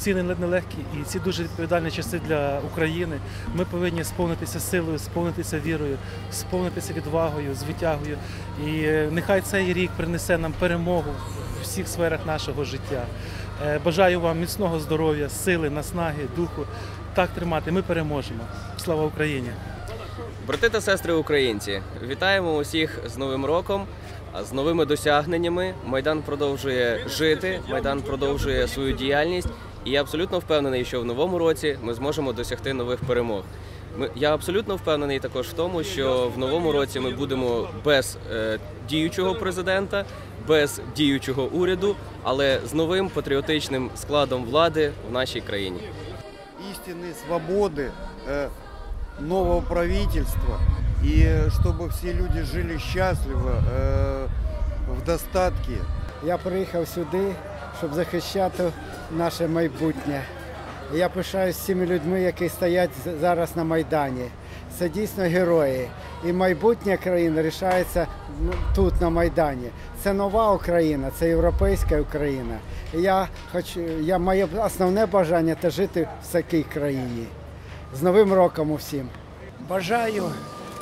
ці нелегкі і ці дуже відповідальні часи для України. Ми повинні сповнитися силою, сповнитися вірою, сповнитися відвагою, звитягою. І е, нехай цей рік принесе нам перемогу в всіх сферах нашого життя. Е, Бажаю вам міцного здоров'я, сили, наснаги, духу. Так тримати. Ми переможемо. Слава Україні! Брати та сестри українці, вітаємо усіх з Новим роком, з новими досягненнями. Майдан продовжує жити, майдан продовжує свою діяльність, і я абсолютно впевнений, що в новому році ми зможемо досягти нових перемог. Ми, я абсолютно впевнений також в тому, що в новому році ми будемо без е, діючого президента, без діючого уряду, але з новим патріотичним складом влади в нашій країні. истинной свободы, э, нового правительства, и э, чтобы все люди жили счастливо, э, в достатке. Я приїхав сюди, щоб захищати наше майбутнє. Я пишаюсь цими людьми, які стоять зараз на Майдані. Це дійсно герої. І майбутнє країни рішається тут, на Майдані. Це нова Україна, це європейська Україна. Я хочу, я моє основне бажання це жити в такій країні. З Новим роком усім! Бажаю,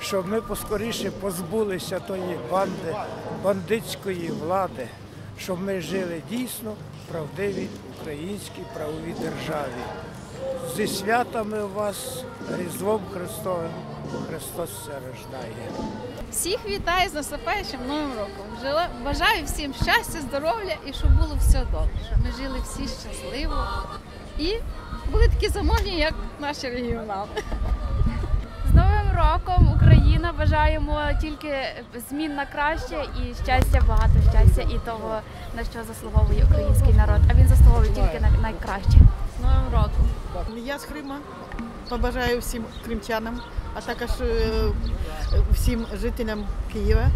щоб ми поскоріше позбулися тої банди, бандитської влади, щоб ми жили дійсно в правдивій українській правовій державі. Зі святами вас, Різдвом Христовим, Христос се рождає. Всіх вітаю з наступаючим новим роком. Жила- Бажаю всім щастя, здоров'я і щоб було все добре. Щоб ми жили всі щасливо і були такі заможні, як наші регіонали. Роком Україна бажаємо тільки змін на краще і щастя, багато щастя і того, на що заслуговує український народ. А він заслуговує тільки на найкраще. З новим роком. Я з Крима. Побажаю всім кримчанам, а також е, всім жителям Києва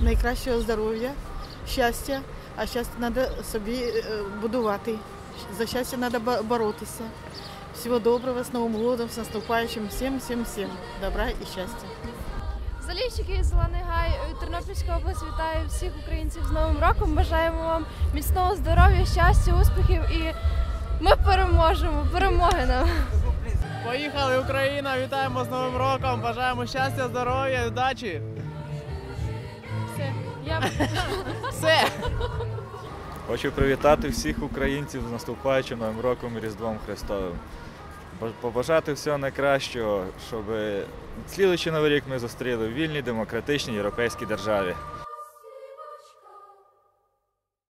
найкращого здоров'я, щастя. А щастя треба собі е, будувати. За щастя треба боротися. Всього доброго, з Новим годом, всім, всім, всім добра і щастя. Заліщики, Зелений Гай, Тернопільська область вітаю всіх українців з Новим роком. Бажаємо вам міцного здоров'я, щастя, успіхів і ми переможемо. Перемоги нам! Поїхали Україна! Вітаємо з Новим роком! Бажаємо щастя, здоров'я, удачі! Все, я Все! Хочу привітати всіх українців з наступаючим Новим роком і Різдвом Христовим. Побажати всього найкращого, щоб слідуючий новий рік ми зустріли в вільній, демократичній європейській державі.